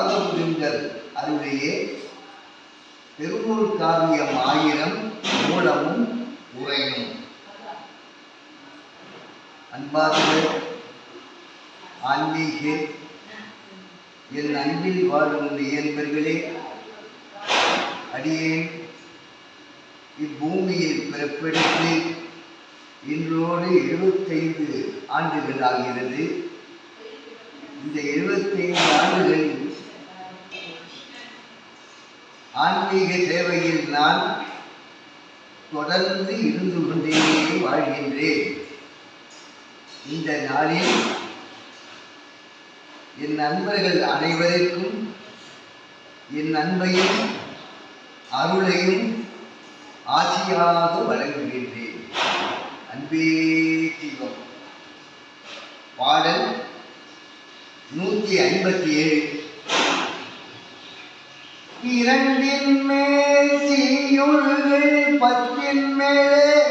ராகவேந்தர் அருளிய திருநூல் காவியம் ஆயிரம் மூலமும் உரையும் அன்பார்ந்த ஆன்மீக என் அன்பில் வாழும் இயல்பர்களே அடியேன் இப்பூமியில் பிறப்பெடுத்து இன்றோடு எழுபத்தைந்து ஆண்டுகள் ஆகிறது. இந்த எழுபத்தைந்து ஆண்டுகளில் ஆன்மீக சேவையில் நான் தொடர்ந்து இருந்து கொண்டே வாழ்கின்றேன். இந்த நாளில் என் நண்பர்கள் அனைவருக்கும் என் அன்பையும் அருளையும் ஆசியாக வழங்குகின்றேன். அன்பே சிவம் பாடல் நூற்றி ஐம்பத்தி ஏழு. இரண்டின் மேல் தீயுள்கள் பத்தின் மேலே.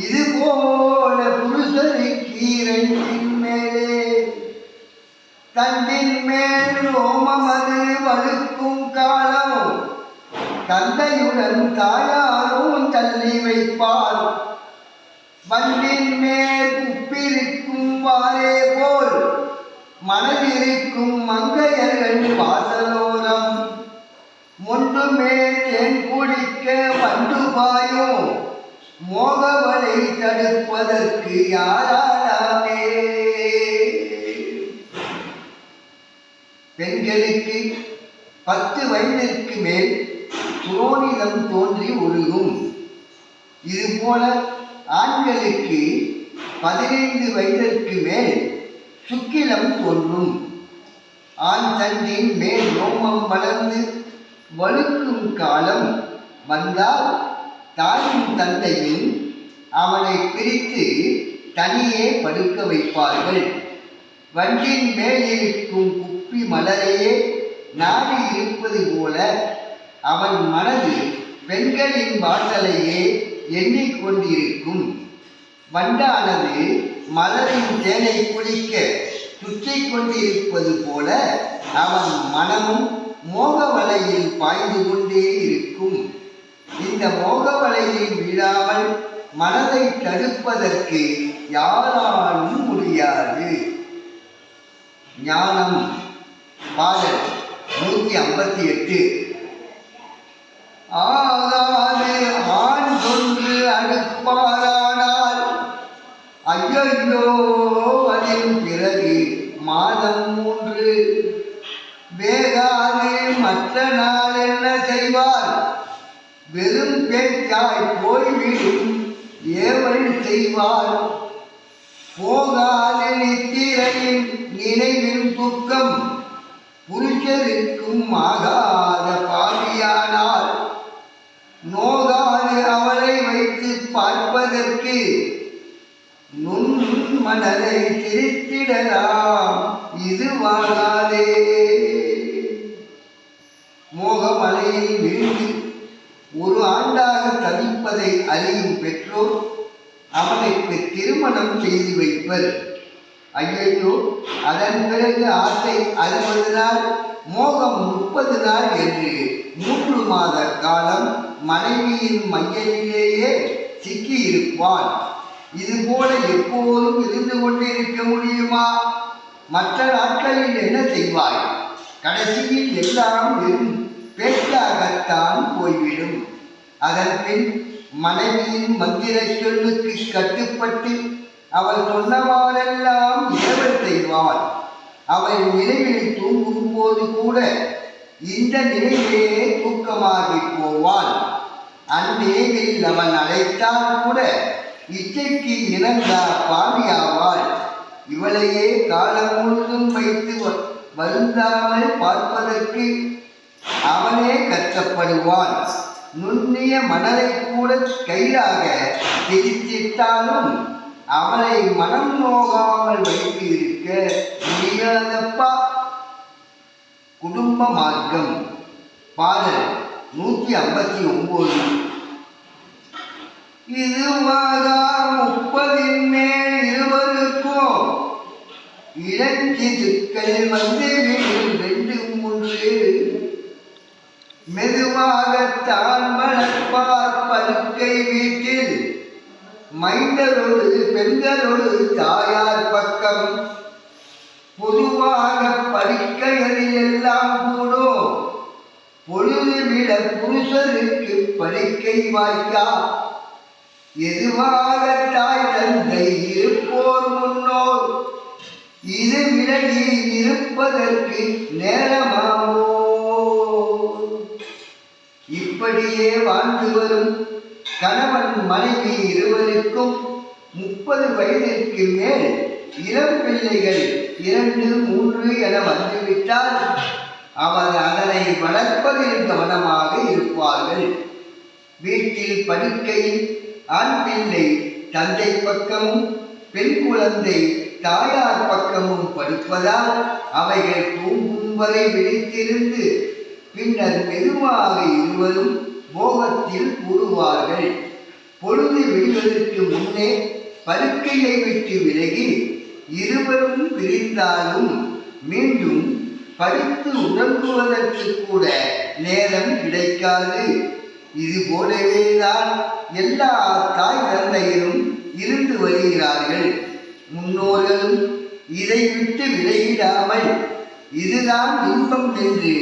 இது போல புருஷனுக்கு கீரண்டின் மேலே. தந்தின் மேல் ரோமமது வழுக்கும் காலம். தந்தையுடன் தாயாரும் தள்ளி வைப்பார். வண்டின் மேல் உப்பிருக்கும் வாரே போல் மனதிருக்கும் மங்கையர்கள் வாசலோரம். ஒன்றுமே தேன் குடிக்க வந்து பாயும் மோகவலை தடுப்பதற்கு யாராலாமே பெண்களுக்கு பத்து வயதிற்கு மேல் புரோனிதம் தோன்றி ஒழுகும் இதுபோல ஆண்களுக்கு பதினைந்து வயதிற்கு மேல் சுக்கிலம் தோன்றும். ஆண் தண்டின் மேல் ரோமம் வளர்ந்து வழுக்கும் காலம் வந்தால் தாயும் தந்தையும் அவனை பிரித்து தனியே படுக்க வைப்பார்கள். வண்டின் மேல் இருக்கும் குப்பி மலரையே நாடி இருப்பது போல அவன் மனது பெண்களின் வாசலையே எண்ணிக்கொண்டிருக்கும். வண்டானது மலரின் தேனை குளிக்க சுற்றி கொண்டிருப்பது போல அவன் மனமும் மோக வலையில் பாய்ந்து கொண்டே இருக்கும். இந்த மோக வலையை விழாமல் மனதை தடுப்பதற்கு யாராலும் முடியாது. ஞானம் பாடல் நூற்றி ஐம்பத்தி எட்டு. ஆகாது ஆண் கொன்று அடுப்பாரானால் ஐயோ நான் என்ன செய்வார்? வெறும் பேச்சாய் போய்விடும் ஏவல் செய்வார். போகாது நித்திரையின் நினைவின் துக்கம் புருஷருக்கும் ஆகாத பாவியானால் நோகாது அவளை வைத்து பார்ப்பதற்கு நுண் மனதை திருத்திடலாம். இது வாழாதே மோகமலையை வீழ்ந்து ஒரு ஆண்டாக தவிப்பதை அறியும் பெற்றோர் அவனுக்கு திருமணம் செய்து வைப்பர். ஐயையோ அதன் பிறகு ஆசை அறுபது நாள் மோகம் முப்பது நாள் என்று மூன்று மாத காலம் மனைவியின் மையத்திலேயே சிக்கி இருப்பான் இதுபோல எப்போதும் இருந்து கொண்டிருக்க முடியுமா? மற்ற நாட்களில் என்ன செய்வாய்? கடைசியில் எல்லாம் வெறும் பேச்சாகத்தான் போய்விடும். அதன் பின் மனைவியின் மந்திர சொல்லுக்கு கட்டுப்பட்டு அவள் சொன்னவாறெல்லாம் ஏவல் செய்வாள். அவள் நினைவில் தூங்கும் போது கூட இந்த நிலையிலேயே தூக்கமாகி போவாள். அந்நேரில் அவன் அழைத்தால் கூட இச்சைக்கு இணங்கா பாவியாவாள். இவளையே காலம் முழுதும் வைத்து வ- வருந்தாமல் பார்ப்பதற்கு அவனே கஷ்டப்படுவான். நுண்ணிய மணலை கூட கயிறாக திரித்திட்டாலும் அவனை மனம் நோகாமல் வைத்து இருக்க முடியாதப்பா. குடும்ப மார்க்கம். பாடல் நூற்றி ஐம்பத்தி ஒன்பது இதுவாகா முப்பதின் மேல் இருவருக்கும் இலக்கியத்துக்கள் வந்து ரெண்டு ரெண்டு மெதுவாகத்தான் வளர்ப்பார் படுக்கை வீட்டில். மைந்தரோடு பெண்களோடு தாயார் பக்கம். பொதுவாக படுக்கைகளில் எல்லாம் கூடும். பொழுது விட புருஷருக்கு படுக்கை வாய்க்கா? எதுவாக தாய் தந்தை இருப்போர் முன்னோர்? இது விலகி இருப்பதற்கு நேரமாவோ இப்படியே வாழ்ந்து வரும். கணவன் மனைவி இருவருக்கும் முப்பது வயதிற்கு மேல் இளம் பிள்ளைகள் இரண்டு மூன்று என வந்துவிட்டால் அவர் அதனை வளர்ப்பதில் கவனமாக இருப்பார்கள். வீட்டில் படுக்கையில் ஆண் பிள்ளை தந்தை பக்கமும் பெண் குழந்தை தாயார் பக்கமும் படுப்பதால் அவைகள் தூங்கும் வரை விழித்திருந்து பின்னர் மெதுவாக இருவரும் மோகத்தில் கூடுவார்கள். பொழுது விடுவதற்கு முன்னே பருக்கையை விட்டு விலகி இருவரும் பிரிந்தாலும் மீண்டும் படித்து உறங்குவதற்கு கூட நேரம் கிடைக்காது. இது போலவேதான் எல்லா தாய் தந்தையரும் இருந்து வருகிறார்கள். முன்னோர்களும் இதை விட்டு விலகிடாமல் இதுதான் இன்பம் என்று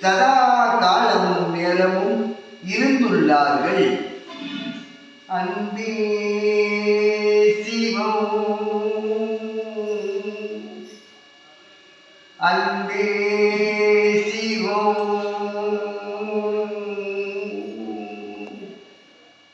சதா காலமும் நேரமும் இருந்துள்ளார்கள். அன்பே